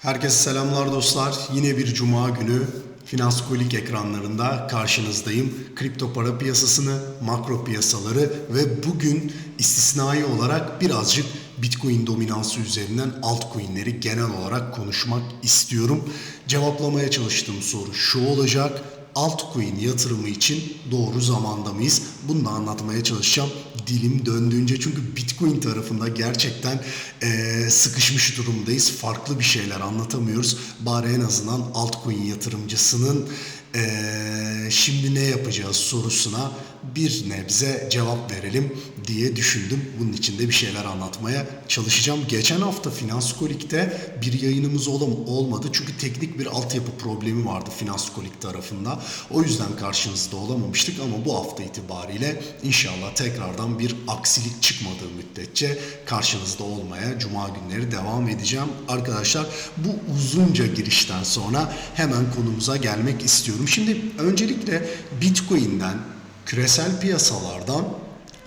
Herkese selamlar dostlar. Yine bir cuma günü Finans Kolik ekranlarında karşınızdayım. Kripto para piyasasını, makro piyasaları ve bugün istisnai olarak birazcık Bitcoin dominansı üzerinden altcoin'leri genel olarak konuşmak istiyorum. Cevaplamaya çalıştığım soru şu olacak. Altcoin yatırımı için doğru zamanda mıyız? Bunu da anlatmaya çalışacağım dilim döndüğünce çünkü Bitcoin tarafında gerçekten eee, sıkışmış durumdayız. Farklı bir şeyler anlatamıyoruz. Bari en azından altcoin yatırımcısının eee, şimdi ne yapacağız sorusuna bir nebze cevap verelim diye düşündüm. Bunun için de bir şeyler anlatmaya çalışacağım. Geçen hafta Finans Kolik'te bir yayınımız olam olmadı. Çünkü teknik bir altyapı problemi vardı Finans Kolik tarafında. O yüzden karşınızda olamamıştık ama bu hafta itibariyle inşallah tekrardan bir aksilik çıkmadığı müddetçe karşınızda olmaya cuma günleri devam edeceğim. Arkadaşlar bu uzunca girişten sonra hemen konumuza gelmek istiyorum. Şimdi öncelikle Bitcoin'den küresel piyasalardan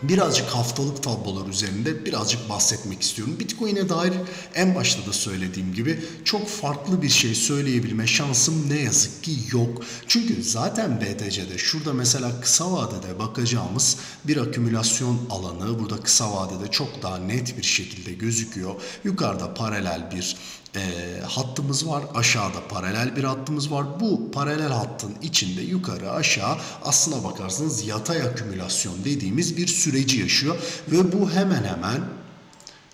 birazcık haftalık tablolar üzerinde birazcık bahsetmek istiyorum. Bitcoin'e dair en başta da söylediğim gibi çok farklı bir şey söyleyebilme şansım ne yazık ki yok. Çünkü zaten BTC'de şurada mesela kısa vadede bakacağımız bir akümülasyon alanı burada kısa vadede çok daha net bir şekilde gözüküyor. Yukarıda paralel bir e, hattımız var. Aşağıda paralel bir hattımız var. Bu paralel hattın içinde yukarı aşağı aslına bakarsanız yatay akümülasyon dediğimiz bir süreci yaşıyor. Ve bu hemen hemen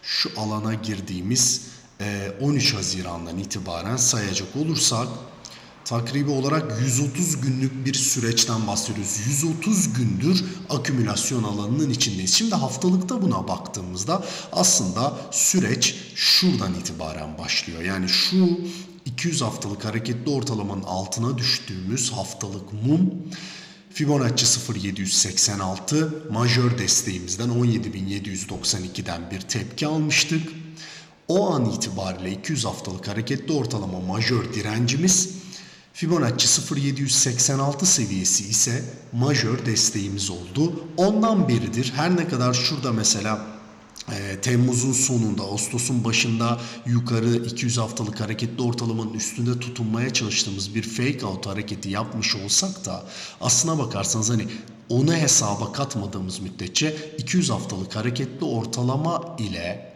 şu alana girdiğimiz e, 13 Haziran'dan itibaren sayacak olursak takribi olarak 130 günlük bir süreçten bahsediyoruz. 130 gündür akümülasyon alanının içindeyiz. Şimdi haftalıkta buna baktığımızda aslında süreç şuradan itibaren başlıyor. Yani şu 200 haftalık hareketli ortalamanın altına düştüğümüz haftalık mum Fibonacci 0786 majör desteğimizden 17792'den bir tepki almıştık. O an itibariyle 200 haftalık hareketli ortalama majör direncimiz Fibonacci 0786 seviyesi ise majör desteğimiz oldu. Ondan beridir her ne kadar şurada mesela e, Temmuz'un sonunda, Ağustos'un başında yukarı 200 haftalık hareketli ortalamanın üstünde tutunmaya çalıştığımız bir fake out hareketi yapmış olsak da aslına bakarsanız hani onu hesaba katmadığımız müddetçe 200 haftalık hareketli ortalama ile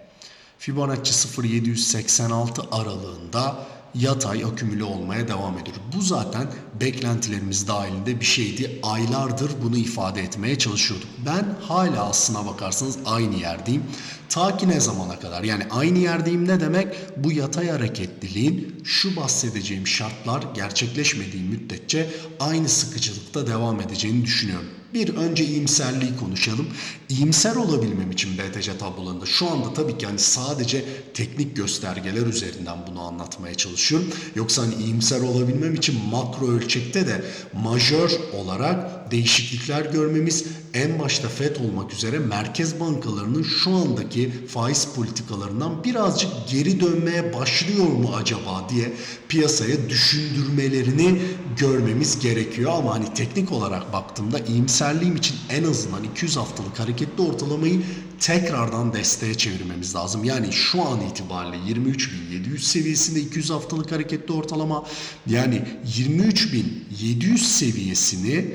Fibonacci 0786 aralığında yatay akümüle olmaya devam ediyor. Bu zaten beklentilerimiz dahilinde bir şeydi. Aylardır bunu ifade etmeye çalışıyorduk. Ben hala aslına bakarsanız aynı yerdeyim. Ta ki ne zamana kadar? Yani aynı yerdeyim ne demek? Bu yatay hareketliliğin şu bahsedeceğim şartlar gerçekleşmediği müddetçe aynı sıkıcılıkta devam edeceğini düşünüyorum. Bir önce iyimserliği konuşalım. İyimser olabilmem için BTC tablolarında şu anda tabii ki hani sadece teknik göstergeler üzerinden bunu anlatmaya çalışıyorum. Yoksa hani iyimser olabilmem için makro ölçekte de majör olarak değişiklikler görmemiz en başta FED olmak üzere merkez bankalarının şu andaki faiz politikalarından birazcık geri dönmeye başlıyor mu acaba diye piyasaya düşündürmelerini görmemiz gerekiyor. Ama hani teknik olarak baktığımda iyimserliğim için en azından 200 haftalık hareketli ortalamayı tekrardan desteğe çevirmemiz lazım. Yani şu an itibariyle 23.700 seviyesinde 200 haftalık hareketli ortalama yani 23.700 seviyesini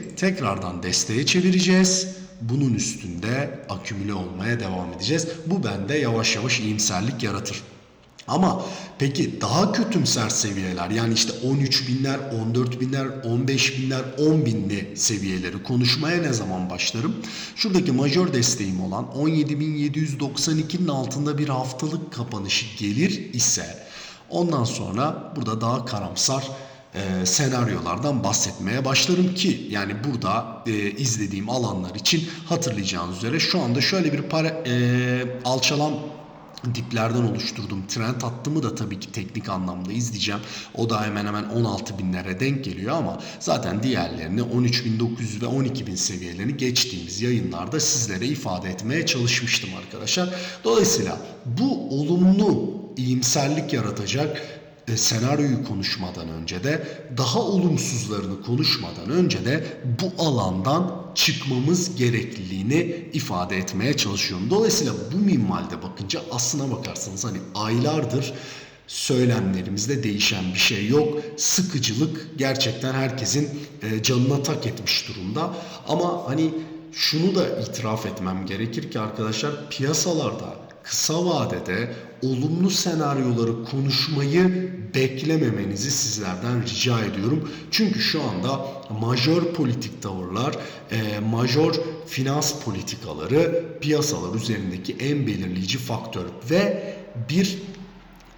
tekrardan desteğe çevireceğiz. Bunun üstünde akümüle olmaya devam edeceğiz. Bu bende yavaş yavaş iyimserlik yaratır. Ama peki daha kötümser seviyeler yani işte 13 binler, 14 binler, 15 binler, 10 binli seviyeleri konuşmaya ne zaman başlarım? Şuradaki majör desteğim olan 17.792'nin altında bir haftalık kapanışı gelir ise ondan sonra burada daha karamsar e, senaryolardan bahsetmeye başlarım ki yani burada e, izlediğim alanlar için hatırlayacağınız üzere şu anda şöyle bir para e, alçalan diplerden oluşturduğum trend hattımı da tabii ki teknik anlamda izleyeceğim. O da hemen hemen 16 binlere denk geliyor ama zaten diğerlerini 13.900 ve 12.000 seviyelerini geçtiğimiz yayınlarda sizlere ifade etmeye çalışmıştım arkadaşlar. Dolayısıyla bu olumlu iyimserlik yaratacak senaryoyu konuşmadan önce de daha olumsuzlarını konuşmadan önce de bu alandan çıkmamız gerekliliğini ifade etmeye çalışıyorum. Dolayısıyla bu minvalde bakınca aslına bakarsanız hani aylardır söylemlerimizde değişen bir şey yok. Sıkıcılık gerçekten herkesin e, canına tak etmiş durumda. Ama hani şunu da itiraf etmem gerekir ki arkadaşlar piyasalarda kısa vadede olumlu senaryoları konuşmayı beklememenizi sizlerden rica ediyorum. Çünkü şu anda majör politik tavırlar, e, majör finans politikaları piyasalar üzerindeki en belirleyici faktör ve bir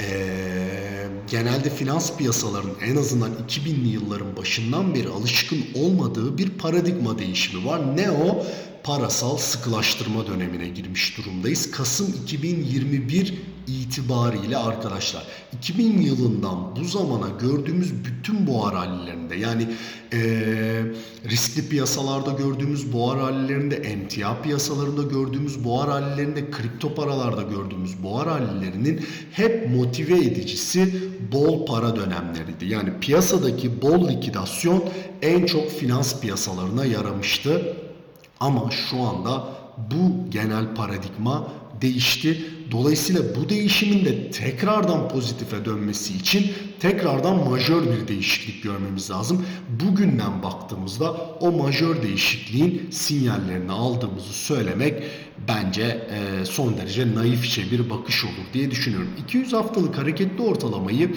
ee, genelde finans piyasalarının en azından 2000'li yılların başından beri alışkın olmadığı bir paradigma değişimi var. Ne o? Parasal sıkılaştırma dönemine girmiş durumdayız. Kasım 2021 itibariyle arkadaşlar 2000 yılından bu zamana gördüğümüz bütün boğa rallilerinde yani eee, riskli piyasalarda gördüğümüz boğa rallilerinde emtia piyasalarında gördüğümüz boğa rallilerinde kripto paralarda gördüğümüz boğa rallilerinin hep motive edicisi bol para dönemleriydi. Yani piyasadaki bol likidasyon en çok finans piyasalarına yaramıştı. Ama şu anda bu genel paradigma değişti. Dolayısıyla bu değişimin de tekrardan pozitife dönmesi için tekrardan majör bir değişiklik görmemiz lazım. Bugünden baktığımızda o majör değişikliğin sinyallerini aldığımızı söylemek bence e, son derece naifçe bir bakış olur diye düşünüyorum. 200 haftalık hareketli ortalamayı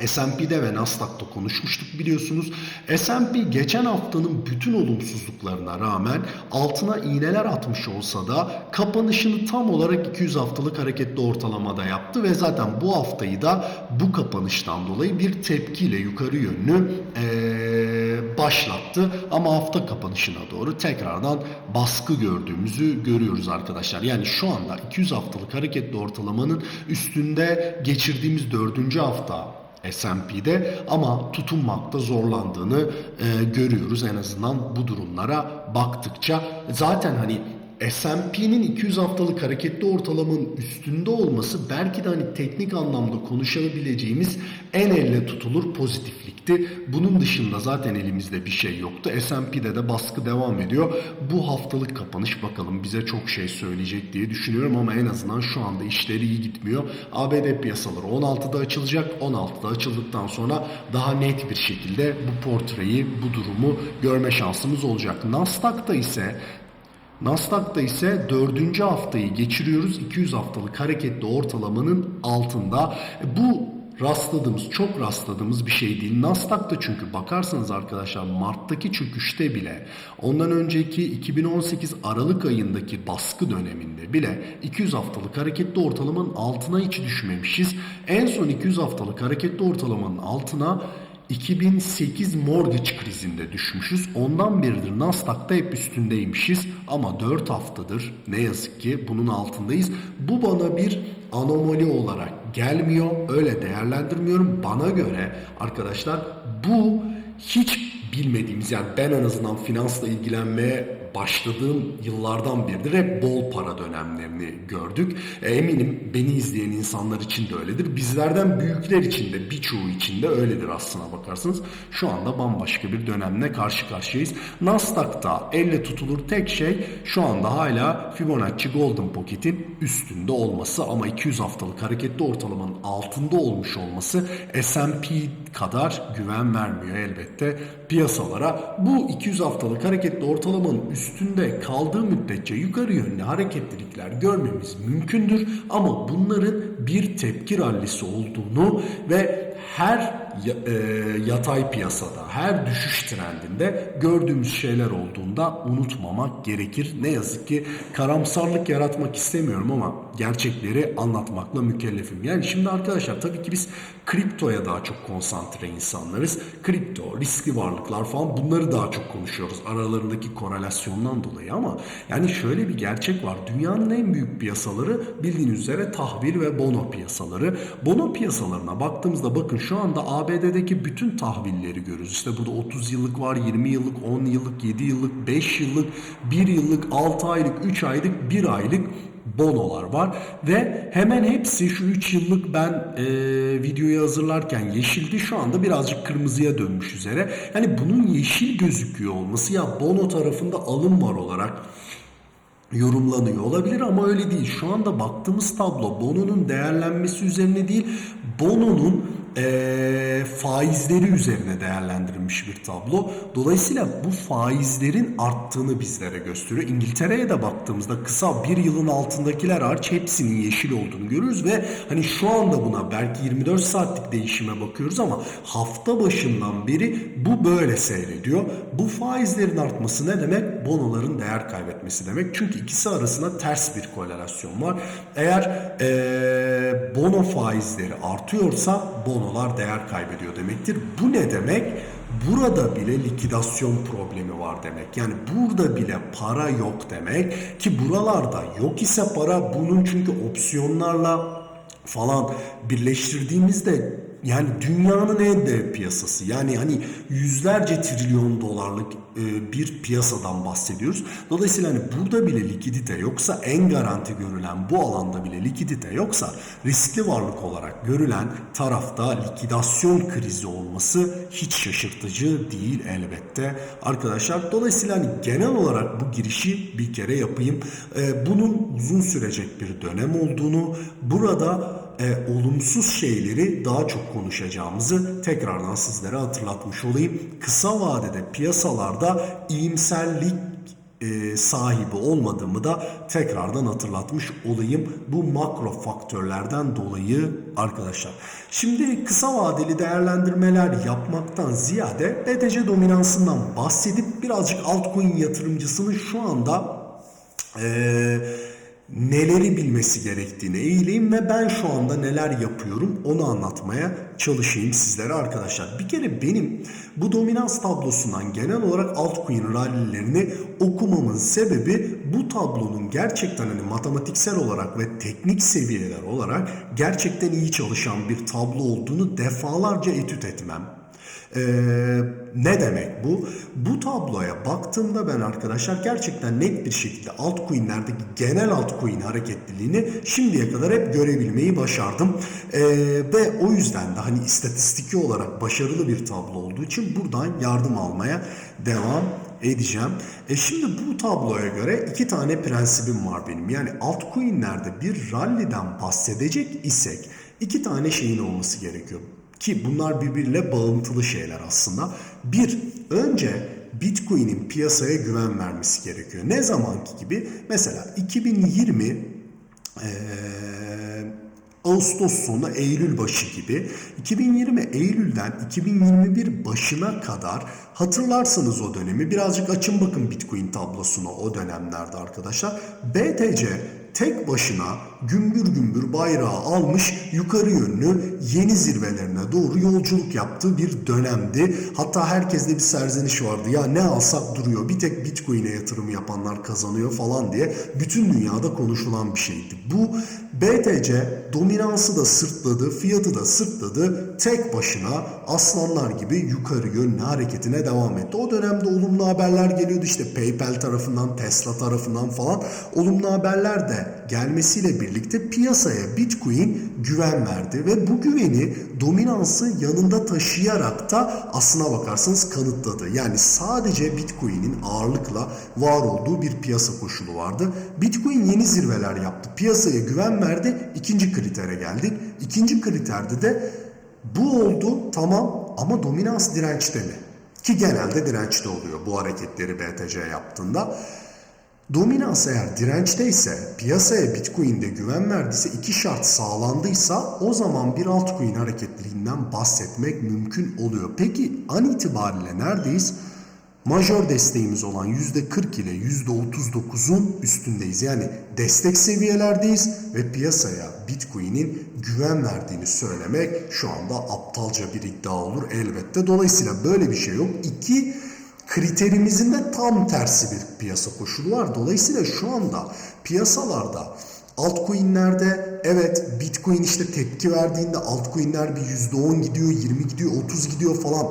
S&P'de ve Nasdaq'ta konuşmuştuk biliyorsunuz. S&P geçen haftanın bütün olumsuzluklarına rağmen altına iğneler atmış olsa da kapanışını tam olarak 200 haftalık hareketli ortalamada yaptı ve zaten bu haftayı da bu kapanıştan dolayı bir tepkiyle yukarı yönlü eee, başlattı. Ama hafta kapanışına doğru tekrardan baskı gördüğümüzü görüyoruz arkadaşlar. Yani şu anda 200 haftalık hareketli ortalamanın üstünde geçirdiğimiz dördüncü hafta S&P'de ama tutunmakta zorlandığını e, görüyoruz en azından bu durumlara baktıkça. Zaten hani S&P'nin 200 haftalık hareketli ortalamanın üstünde olması belki de hani teknik anlamda konuşabileceğimiz en elle tutulur pozitiflikti. Bunun dışında zaten elimizde bir şey yoktu. S&P'de de baskı devam ediyor. Bu haftalık kapanış bakalım bize çok şey söyleyecek diye düşünüyorum ama en azından şu anda işleri iyi gitmiyor. ABD piyasaları 16'da açılacak. 16'da açıldıktan sonra daha net bir şekilde bu portreyi, bu durumu görme şansımız olacak. Nasdaq'ta ise Nasdaq'ta ise dördüncü haftayı geçiriyoruz. 200 haftalık hareketli ortalamanın altında. Bu rastladığımız, çok rastladığımız bir şey değil. Nasdaq'ta çünkü bakarsanız arkadaşlar Mart'taki çöküşte bile ondan önceki 2018 Aralık ayındaki baskı döneminde bile 200 haftalık hareketli ortalamanın altına hiç düşmemişiz. En son 200 haftalık hareketli ortalamanın altına 2008 mortgage krizinde düşmüşüz. Ondan beridir Nasdaq'ta hep üstündeymişiz ama 4 haftadır ne yazık ki bunun altındayız. Bu bana bir anomali olarak gelmiyor. Öyle değerlendirmiyorum. Bana göre arkadaşlar bu hiç bilmediğimiz yani ben en azından finansla ilgilenmeye başladığım yıllardan beridir hep bol para dönemlerini gördük. E, eminim beni izleyen insanlar için de öyledir. Bizlerden büyükler için de birçoğu için de öyledir aslına bakarsanız. Şu anda bambaşka bir dönemle karşı karşıyayız. Nasdaq'ta elle tutulur tek şey şu anda hala Fibonacci Golden Pocket'in üstünde olması ama 200 haftalık hareketli ortalamanın altında olmuş olması S&P kadar güven vermiyor elbette piyasalara. Bu 200 haftalık hareketli ortalamanın üstünde kaldığı müddetçe yukarı yönlü hareketlilikler görmemiz mümkündür ama bunların bir tepki rallisi olduğunu ve her e, yatay piyasada, her düşüş trendinde gördüğümüz şeyler olduğunda unutmamak gerekir. Ne yazık ki karamsarlık yaratmak istemiyorum ama gerçekleri anlatmakla mükellefim. Yani şimdi arkadaşlar tabii ki biz kriptoya daha çok konsantre insanlarız. Kripto, riskli varlıklar falan bunları daha çok konuşuyoruz aralarındaki korelasyondan dolayı ama yani şöyle bir gerçek var. Dünyanın en büyük piyasaları bildiğiniz üzere tahvil ve bono piyasaları. Bono piyasalarına baktığımızda bakın şu anda ABD'deki bütün tahvilleri görürüz. İşte burada 30 yıllık var, 20 yıllık, 10 yıllık, 7 yıllık, 5 yıllık, 1 yıllık, 6 aylık, 3 aylık, 1 aylık bonolar var ve hemen hepsi şu 3 yıllık ben e, videoyu hazırlarken yeşildi şu anda birazcık kırmızıya dönmüş üzere. Yani bunun yeşil gözüküyor olması ya bono tarafında alım var olarak yorumlanıyor olabilir ama öyle değil. Şu anda baktığımız tablo Bono'nun değerlenmesi üzerine değil, Bono'nun eee, faizleri üzerine değerlendirilmiş bir tablo. Dolayısıyla bu faizlerin arttığını bizlere gösteriyor. İngiltere'ye de baktığımızda kısa bir yılın altındakiler hariç hepsinin yeşil olduğunu görüyoruz ve hani şu anda buna belki 24 saatlik değişime bakıyoruz ama hafta başından beri bu böyle seyrediyor. Bu faizlerin artması ne demek? Bonoların değer kaybetmesi demek. Çünkü ikisi arasında ters bir korelasyon var. Eğer eee, bono faizleri artıyorsa bonolar değer kaybediyor demektir. Bu ne demek? Burada bile likidasyon problemi var demek. Yani burada bile para yok demek ki buralarda yok ise para bunun çünkü opsiyonlarla falan birleştirdiğimizde yani dünyanın en dev piyasası yani hani yüzlerce trilyon dolarlık e, bir piyasadan bahsediyoruz. Dolayısıyla hani burada bile likidite yoksa en garanti görülen bu alanda bile likidite yoksa riskli varlık olarak görülen tarafta likidasyon krizi olması hiç şaşırtıcı değil elbette arkadaşlar. Dolayısıyla hani genel olarak bu girişi bir kere yapayım. E, bunun uzun sürecek bir dönem olduğunu burada e, olumsuz şeyleri daha çok konuşacağımızı tekrardan sizlere hatırlatmış olayım. Kısa vadede piyasalarda iyimserlik e, sahibi olmadığımı da tekrardan hatırlatmış olayım bu makro faktörlerden dolayı arkadaşlar. Şimdi kısa vadeli değerlendirmeler yapmaktan ziyade BTC dominansından bahsedip birazcık altcoin yatırımcısının şu anda eee neleri bilmesi gerektiğine eğileyim ve ben şu anda neler yapıyorum onu anlatmaya çalışayım sizlere arkadaşlar. Bir kere benim bu dominans tablosundan genel olarak altcoin rallilerini okumamın sebebi bu tablonun gerçekten hani matematiksel olarak ve teknik seviyeler olarak gerçekten iyi çalışan bir tablo olduğunu defalarca etüt etmem. Ee, ne demek bu? Bu tabloya baktığımda ben arkadaşlar gerçekten net bir şekilde altcoin'lerdeki genel altcoin hareketliliğini şimdiye kadar hep görebilmeyi başardım. Ee, ve o yüzden de hani istatistiki olarak başarılı bir tablo olduğu için buradan yardım almaya devam edeceğim. E şimdi bu tabloya göre iki tane prensibim var benim. Yani altcoin'lerde bir rally'den bahsedecek isek iki tane şeyin olması gerekiyor. Ki bunlar birbiriyle bağıntılı şeyler aslında. Bir, önce Bitcoin'in piyasaya güven vermesi gerekiyor. Ne zamanki gibi? Mesela 2020 eee Ağustos sonu Eylül başı gibi 2020 Eylül'den 2021 başına kadar hatırlarsanız o dönemi birazcık açın bakın Bitcoin tablosuna o dönemlerde arkadaşlar. BTC tek başına gümbür gümbür bayrağı almış yukarı yönlü yeni zirvelerine doğru yolculuk yaptığı bir dönemdi. Hatta herkeste bir serzeniş vardı. Ya ne alsak duruyor. Bir tek Bitcoin'e yatırım yapanlar kazanıyor falan diye bütün dünyada konuşulan bir şeydi. Bu BTC dominansı da sırtladı, fiyatı da sırtladı. Tek başına aslanlar gibi yukarı yönlü hareketine devam etti. O dönemde olumlu haberler geliyordu işte PayPal tarafından, Tesla tarafından falan olumlu haberler de gelmesiyle birlikte piyasaya Bitcoin güven verdi ve bu güveni dominansı yanında taşıyarak da aslına bakarsanız kanıtladı. Yani sadece Bitcoin'in ağırlıkla var olduğu bir piyasa koşulu vardı. Bitcoin yeni zirveler yaptı. Piyasaya güven verdi. İkinci kritere geldik. İkinci kriterde de bu oldu tamam ama dominans dirençte mi? Ki genelde dirençte oluyor bu hareketleri BTC yaptığında. Dominans eğer dirençteyse, piyasaya Bitcoin'de güven verdiyse, iki şart sağlandıysa o zaman bir altcoin hareketliliğinden bahsetmek mümkün oluyor. Peki an itibariyle neredeyiz? Majör desteğimiz olan %40 ile %39'un üstündeyiz. Yani destek seviyelerdeyiz ve piyasaya Bitcoin'in güven verdiğini söylemek şu anda aptalca bir iddia olur elbette. Dolayısıyla böyle bir şey yok. İki, kriterimizin de tam tersi bir piyasa koşulu var. Dolayısıyla şu anda piyasalarda altcoin'lerde evet Bitcoin işte tepki verdiğinde altcoin'ler bir %10 gidiyor, 20 gidiyor, 30 gidiyor falan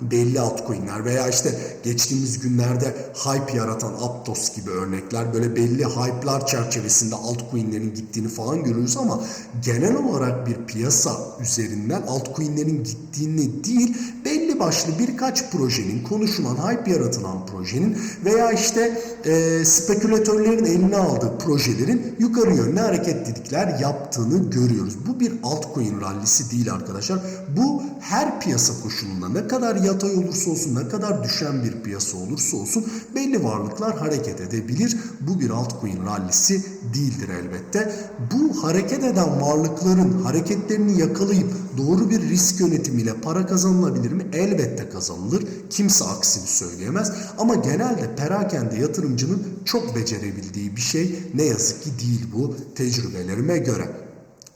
belli altcoin'ler veya işte geçtiğimiz günlerde hype yaratan Aptos gibi örnekler böyle belli hype'lar çerçevesinde altcoin'lerin gittiğini falan görüyoruz ama genel olarak bir piyasa üzerinden altcoin'lerin gittiğini değil belli başlı birkaç projenin, konuşulan, hype yaratılan projenin veya işte e, spekülatörlerin eline aldığı projelerin yukarı yönlü hareketlilikler yaptığını görüyoruz. Bu bir altcoin rallisi değil arkadaşlar. Bu her piyasa koşulunda ne kadar yatay olursa olsun, ne kadar düşen bir piyasa olursa olsun belli varlıklar hareket edebilir. Bu bir altcoin rallisi değildir elbette. Bu hareket eden varlıkların hareketlerini yakalayıp doğru bir risk yönetimiyle para kazanılabilir mi? Elbette kazanılır. Kimse aksini söyleyemez. Ama genelde perakende yatırımcının çok becerebildiği bir şey ne yazık ki değil bu tecrübelerime göre.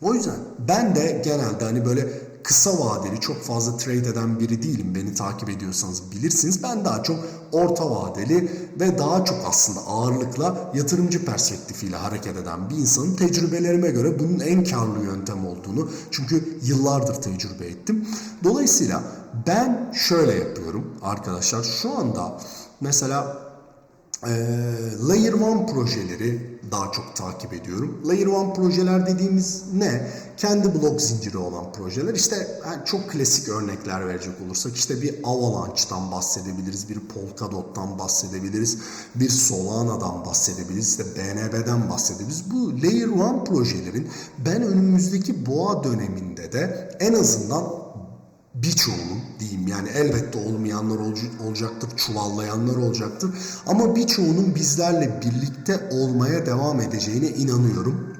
O yüzden ben de genelde hani böyle kısa vadeli çok fazla trade eden biri değilim. Beni takip ediyorsanız bilirsiniz. Ben daha çok orta vadeli ve daha çok aslında ağırlıkla yatırımcı perspektifiyle hareket eden bir insanın tecrübelerime göre bunun en karlı yöntem olduğunu çünkü yıllardır tecrübe ettim. Dolayısıyla ben şöyle yapıyorum arkadaşlar. Şu anda mesela ee, Layer 1 projeleri daha çok takip ediyorum. Layer 1 projeler dediğimiz ne? Kendi blok zinciri olan projeler. İşte çok klasik örnekler verecek olursak işte bir Avalanche'dan bahsedebiliriz, bir Polkadot'tan bahsedebiliriz, bir Solana'dan bahsedebiliriz, işte BNB'den bahsedebiliriz. Bu Layer 1 projelerin ben önümüzdeki boğa döneminde de en azından birçoğunun diyeyim yani elbette olmayanlar ol- olacaktır, çuvallayanlar olacaktır ama birçoğunun bizlerle birlikte olmaya devam edeceğine inanıyorum.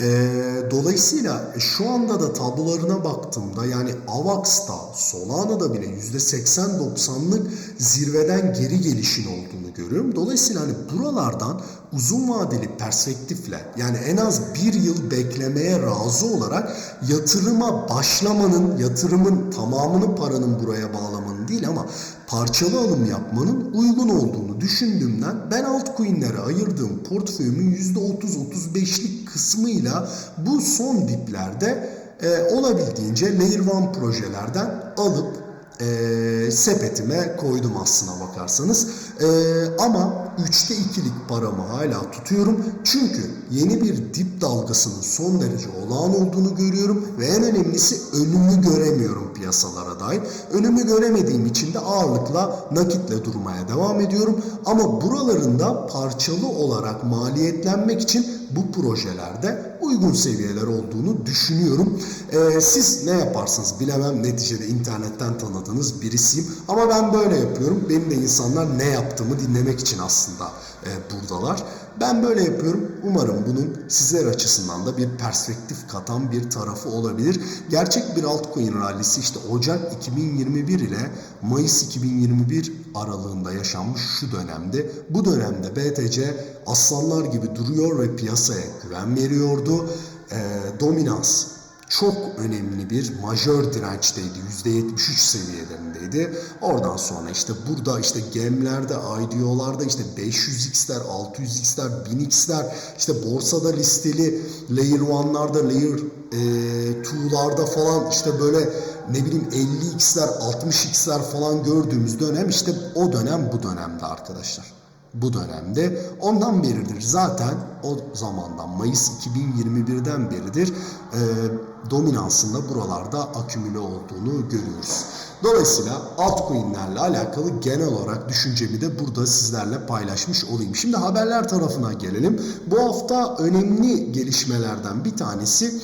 Ee, dolayısıyla şu anda da tablolarına baktığımda yani Avax'ta, Solana'da bile %80-90'lık zirveden geri gelişin olduğunu görüyorum. Dolayısıyla hani buralardan uzun vadeli perspektifle yani en az bir yıl beklemeye razı olarak yatırıma başlamanın, yatırımın tamamını paranın buraya bağlamanın değil ama parçalı alım yapmanın uygun olduğunu düşündüğümden ben altcoin'lere ayırdığım portföyümün %30-35'lik kısmıyla bu son diplerde e, olabildiğince Layer 1 projelerden alıp e, sepetime koydum aslına bakarsanız. E, ama 3'te 2'lik paramı hala tutuyorum. Çünkü yeni bir dip dalgasının son derece olağan olduğunu görüyorum ve en önemlisi önümü göremiyorum piyasalara dair. Önümü göremediğim için de ağırlıkla nakitle durmaya devam ediyorum. Ama buralarında parçalı olarak maliyetlenmek için bu projelerde uygun seviyeler olduğunu düşünüyorum. Ee, siz ne yaparsınız bilemem neticede internetten tanıdığınız birisiyim ama ben böyle yapıyorum. Benim de insanlar ne yaptığımı dinlemek için aslında e, buradalar. Ben böyle yapıyorum. Umarım bunun sizler açısından da bir perspektif katan bir tarafı olabilir. Gerçek bir altcoin rallisi işte Ocak 2021 ile Mayıs 2021 aralığında yaşanmış şu dönemde. Bu dönemde BTC aslanlar gibi duruyor ve piyasaya güven veriyordu. E, dominans çok önemli bir majör dirençteydi. %73 seviyelerindeydi. Oradan sonra işte burada işte gemlerde, IDO'larda işte 500x'ler, 600x'ler, 1000x'ler işte borsada listeli layer 1'larda, layer e, 2'larda falan işte böyle ne bileyim 50x'ler, 60x'ler falan gördüğümüz dönem işte o dönem bu dönemde arkadaşlar bu dönemde. Ondan beridir zaten o zamandan Mayıs 2021'den beridir e, dominansında buralarda akümüle olduğunu görüyoruz. Dolayısıyla altcoin'lerle alakalı genel olarak düşüncemi de burada sizlerle paylaşmış olayım. Şimdi haberler tarafına gelelim. Bu hafta önemli gelişmelerden bir tanesi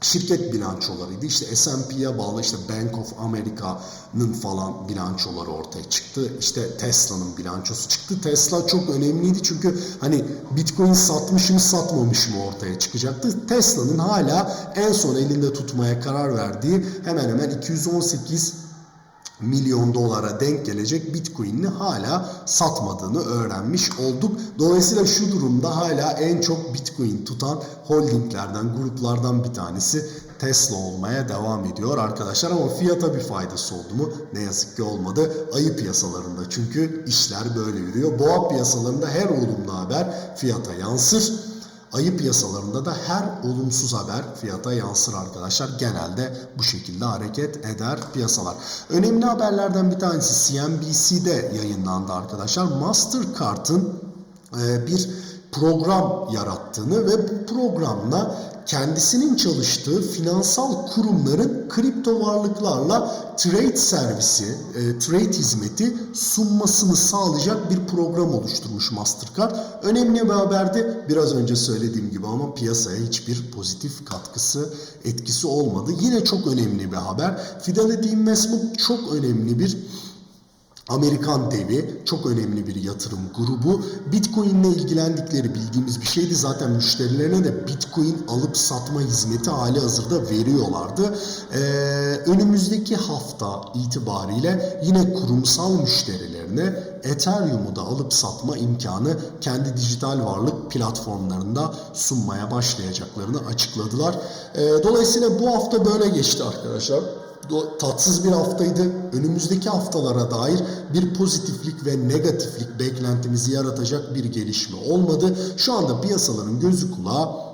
şirket bilançolarıydı. İşte S&P'ye bağlı işte Bank of America'nın falan bilançoları ortaya çıktı. İşte Tesla'nın bilançosu çıktı. Tesla çok önemliydi çünkü hani Bitcoin satmış mı satmamış mı ortaya çıkacaktı. Tesla'nın hala en son elinde tutmaya karar verdiği hemen hemen 218 milyon dolara denk gelecek Bitcoin'ini hala satmadığını öğrenmiş olduk. Dolayısıyla şu durumda hala en çok Bitcoin tutan holdinglerden, gruplardan bir tanesi Tesla olmaya devam ediyor arkadaşlar ama fiyata bir faydası oldu mu? Ne yazık ki olmadı. Ayı piyasalarında çünkü işler böyle yürüyor. Boğa piyasalarında her olumlu haber fiyata yansır. Ayı piyasalarında da her olumsuz haber fiyata yansır arkadaşlar. Genelde bu şekilde hareket eder piyasalar. Önemli haberlerden bir tanesi CNBC'de yayınlandı arkadaşlar. Mastercard'ın e, bir program yarattığını ve bu programla kendisinin çalıştığı finansal kurumların kripto varlıklarla trade servisi, e, trade hizmeti sunmasını sağlayacak bir program oluşturmuş Mastercard. Önemli bir haberdi. Biraz önce söylediğim gibi ama piyasaya hiçbir pozitif katkısı, etkisi olmadı. Yine çok önemli bir haber. Fidelity Investment çok önemli bir Amerikan devi çok önemli bir yatırım grubu. Bitcoin ile ilgilendikleri bildiğimiz bir şeydi. Zaten müşterilerine de Bitcoin alıp satma hizmeti hali hazırda veriyorlardı. Ee, önümüzdeki hafta itibariyle yine kurumsal müşterilerine Ethereum'u da alıp satma imkanı kendi dijital varlık platformlarında sunmaya başlayacaklarını açıkladılar. Ee, dolayısıyla bu hafta böyle geçti arkadaşlar tatsız bir haftaydı. Önümüzdeki haftalara dair bir pozitiflik ve negatiflik beklentimizi yaratacak bir gelişme olmadı. Şu anda piyasaların gözü kulağı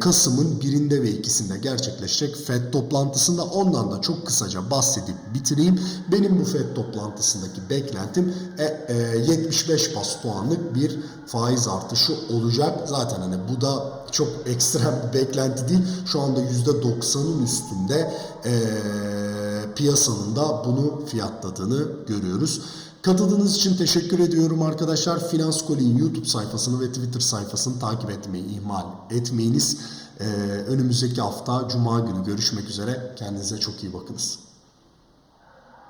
Kasım'ın birinde ve ikisinde gerçekleşecek FED toplantısında ondan da çok kısaca bahsedip bitireyim. Benim bu FED toplantısındaki beklentim e, e, 75 bas puanlık bir faiz artışı olacak. Zaten hani bu da çok ekstrem bir beklenti değil. Şu anda %90'ın üstünde e, piyasanın da bunu fiyatladığını görüyoruz. Katıldığınız için teşekkür ediyorum arkadaşlar. Finans Koli'nin YouTube sayfasını ve Twitter sayfasını takip etmeyi ihmal etmeyiniz. Ee, önümüzdeki hafta Cuma günü görüşmek üzere. Kendinize çok iyi bakınız.